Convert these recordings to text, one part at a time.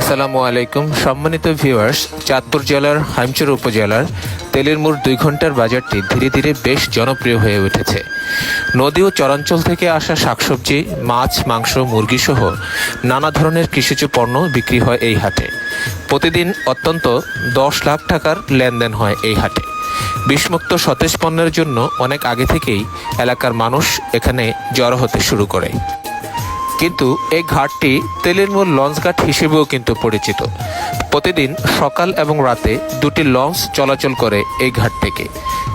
আসসালামু আলাইকুম। সম্মানিত ভিউয়ার্স, চাঁদপুর জেলার হাইমচর উপজেলার তেলের মোড় দুই ঘণ্টার বাজারটি ধীরে ধীরে বেশ জনপ্রিয় হয়ে উঠেছে। নদী ও চরাঞ্চল থেকে আসা শাকসবজি, মাছ, মাংস, মুরগি সহ নানা ধরনের কৃষিজ পণ্য বিক্রি হয় এই হাটে। প্রতিদিন অত্যন্ত দশ লাখ টাকার লেনদেন হয় এই হাটে। বিষমুক্ত সতেজ পণ্যের জন্য অনেক আগে থেকেই এলাকার মানুষ এখানে জড়ো হতে শুরু করে। কিন্তু এই ঘাটটি তেলের মূল লঞ্চ ঘাট হিসেবেও কিন্তু পরিচিত। প্রতিদিন সকাল এবং রাতে দুটি লঞ্চ চলাচল করে এই ঘাট থেকে।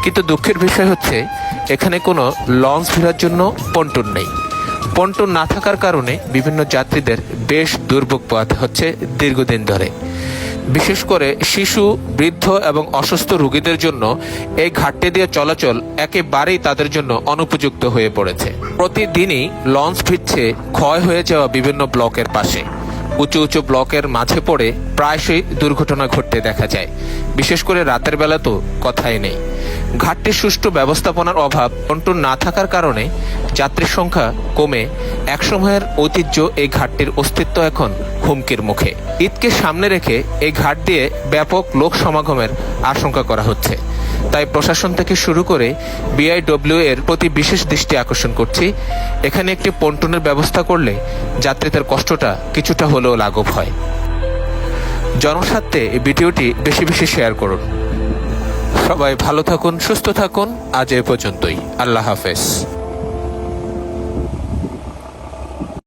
কিন্তু দুঃখের বিষয় হচ্ছে, এখানে কোনো লঞ্চ ভিড়ার জন্য পন্টুন নেই। পন্টুন না থাকার কারণে বিভিন্ন যাত্রীদের বেশ দুর্ভোগ পোয়াতে হচ্ছে দীর্ঘদিন ধরে। বিশেষ করে শিশু, বৃদ্ধ এবং অসুস্থ রোগীদের জন্য এই ঘাটটি দিয়ে চলাচল একেবারেই তাদের জন্য অনুপযুক্ত হয়ে পড়েছে। প্রতিদিনই লঞ্চ ফিরছে ক্ষয় হয়ে যাওয়া বিভিন্ন ব্লকের পাশে। উঁচু উঁচু ব্লকের মাঝে পড়ে প্রায়শই দুর্ঘটনা ঘটতে দেখা যায়। বিশেষ করে রাতের বেলা তো কথাই নেই। ঘাটটির সুষ্ঠু ব্যবস্থাপনার অভাব কন্ট্রোল না থাকার কারণে যাত্রীর সংখ্যা কমে। একসময়ের ঐতিহ্য এই ঘাটটির অস্তিত্ব এখন হুমকির মুখে। ঈদকে সামনে রেখে এই ঘাট দিয়ে ব্যাপক লোক সমাগমের আশঙ্কা করা হচ্ছে। তাই প্রশাসন থেকে শুরু করে বিআইডব্লিউ এর প্রতি বিশেষ দৃষ্টি আকর্ষণ করছি। এখানে একটি পন্টনের ব্যবস্থা করলে যাত্রীদের কষ্টটা কিছুটা হলেও লাঘব হয়। জনস্বার্থে এই ভিডিওটি বেশি বেশি শেয়ার করুন। সবাই ভালো থাকুন, সুস্থ থাকুন। আজ এ পর্যন্তই। আল্লাহ হাফেজ।